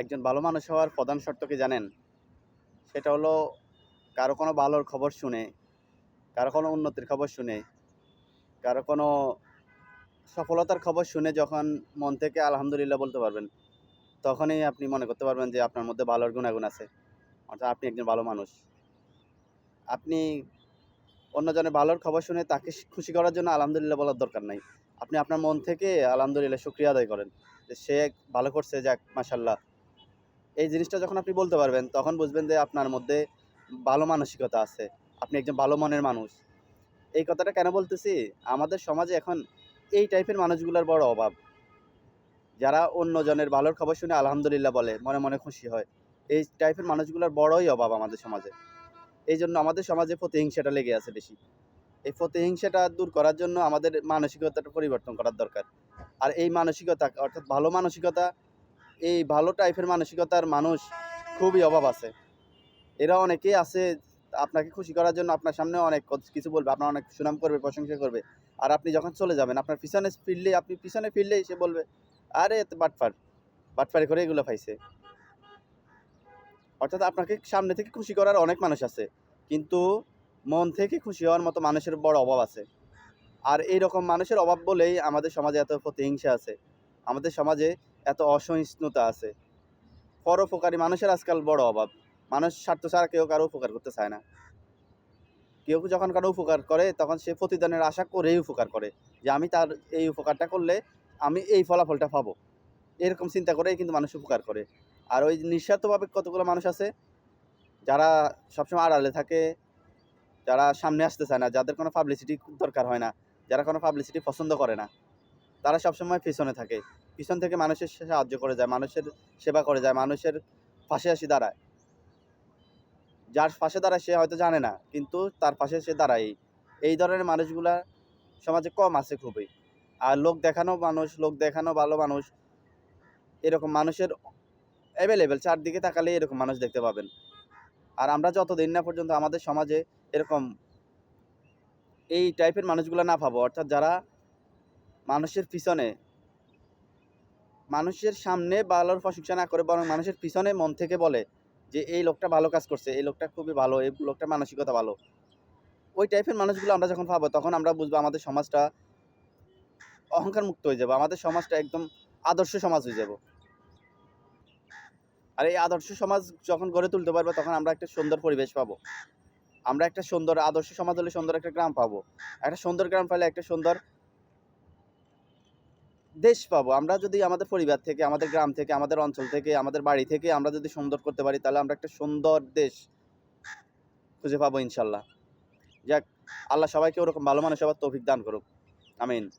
একজন ভালো মানুষ হওয়ার প্রধান শর্ত কি জানেন? সেটা হলো কারও কোনো ভালোর খবর শুনে, কারও কোনো উন্নতির খবর শুনে, কারও কোনো সফলতার খবর শুনে যখন মন থেকে আলহামদুলিল্লাহ বলতে পারবেন, তখনই আপনি মনে করতে পারবেন যে আপনার মধ্যে ভালোর গুণাগুণ আছে। অর্থাৎ আপনি একজন ভালো মানুষ। আপনি অন্যজনের ভালোর খবর শুনে তাকে খুশি করার জন্য আলহামদুলিল্লাহ বলার দরকার নাই। আপনি আপনার মন থেকে আলহামদুলিল্লাহ শুক্রিয়া আদায় করেন যে সে ভালো করছে, যাক মাসাল্লাহ এই জিনিসটা যখন আপনি বলতে পারবেন, তখন বুঝবেন যে আপনার মধ্যে ভালো মানসিকতা আছে। আপনি একজন ভালো মনের মানুষ। এই কথাটা কেন বলতেছি? আমাদের সমাজে এখন এই টাইপের মানুষগুলোর বড় অভাব। যারা অন্যজনের ভালোর খবর শুনে আলহামদুলিল্লাহ বলে, মনে মনে খুশি হয়। এই টাইপের মানুষগুলোর বড়ই অভাব আমাদের সমাজে। এই জন্য আমাদের সমাজে প্রতিহিংসাটা লেগে আছে বেশি। এই প্রতিহিংসাটা দূর করার জন্য আমাদের মানসিকতাটা পরিবর্তন করার দরকার। আর এই মানসিকতা, অর্থাৎ ভালো মানসিকতা এই ভালো টাইপের মানসিকতার মানুষ খুবই অভাব আছে। এরা অনেকেই আছে, আপনাকে খুশি করার জন্য আপনার সামনে অনেক কিছু বলবে, আপনার অনেক সুনাম করবে, প্রশংসা করবে। আর আপনি যখন চলে যাবেন, আপনার পিছনে ফিরলে আপনি পিছনে ফিরলেই সে বলবে, আরে বাটফার, বাটফারি করে এগুলো পাইছে। অর্থাৎ আপনাকে সামনে থেকে খুশি করার অনেক মানুষ আছে, কিন্তু মন থেকে খুশি হওয়ার মতো মানুষের বড় অভাব আছে। আর এই রকম মানুষের অভাব বলেই আমাদের সমাজে এত প্রতিহিংসা আছে। আমাদের সমাজে এত অসহিষ্ণুতা আছে। পরোপকারী মানুষের আজকাল বড় অভাব। মানুষ স্বার্থ ছাড়া কেউ কারও উপকার করতে চায় না। কেউ যখন কারও উপকার করে, তখন সে প্রতিদানের আশা করেই উপকার করে যে, আমি তার এই উপকারটা করলে আমি এই ফলাফলটা পাবো। এরকম চিন্তা করেই কিন্তু মানুষ উপকার করে। আর ওই নিঃস্বার্থভাবে কতগুলো মানুষ আছে, যারা সবসময় আড়ালে থাকে, যারা সামনে আসতে চায় না, যাদের কোনো পাবলিসিটি দরকার হয় না, যারা কোনো পাবলিসিটি পছন্দ করে না, তারা সবসময় পিছনে থাকে। পিছন থেকে মানুষের সাহায্য করে যায়, মানুষের সেবা করে যায়, মানুষের পাশে আসি দাঁড়ায়। যার পাশে দাঁড়ায় সে হয়তো জানে না, কিন্তু তার পাশে সে দাঁড়ায় এই ধরনের মানুষগুলা সমাজে কম আছে খুবই। আর লোক দেখানো মানুষ, লোক দেখানো ভালো মানুষ, এরকম মানুষের অ্যাভেলেবেল চারদিকে তাকালে এরকম মানুষ দেখতে পাবেন। আর আমরা যতদিন না পর্যন্ত আমাদের সমাজে এরকম এই টাইপের মানুষগুলো না পাবো, অর্থাৎ যারা মানুষের পিছনে মানুষের সামনে ভালোর প্রশংসা না করে বরং মানুষের পিছনে মন থেকে বলে যে, এই লোকটা ভালো কাজ করছে, এই লোকটা খুবই ভালো, এই লোকটা মানসিকতা ভালো। ওই টাইপের মানুষগুলো আমরা যখন পাবো, তখন আমরা বুঝব আমাদের সমাজটা অহংকার মুক্ত হয়ে যাব, আমাদের সমাজটা একদম আদর্শ সমাজ হয়ে যাব। আর এই আদর্শ সমাজ যখন গড়ে তুলতে পারব, তখন আমরা একটা সুন্দর পরিবেশ পাবো। আমরা একটা সুন্দর আদর্শ সমাজ হলে সুন্দর একটা গ্রাম পাবো। একটা সুন্দর গ্রাম পেলে একটা সুন্দর দেশ পাবো। আমরা যদি আমাদের পরিবার থেকে, আমাদের গ্রাম থেকে, আমাদের অঞ্চল থেকে, আমাদের বাড়ি থেকে আমরা যদি সুন্দর করতে পারি, তাহলে আমরা একটা সুন্দর দেশ খুঁজে পাবো ইনশাল্লাহ। যাক, আল্লাহ সবাইকে ওরকম ভালো মানুষ হওয়ার তৌফিক দান করুক। আমিন।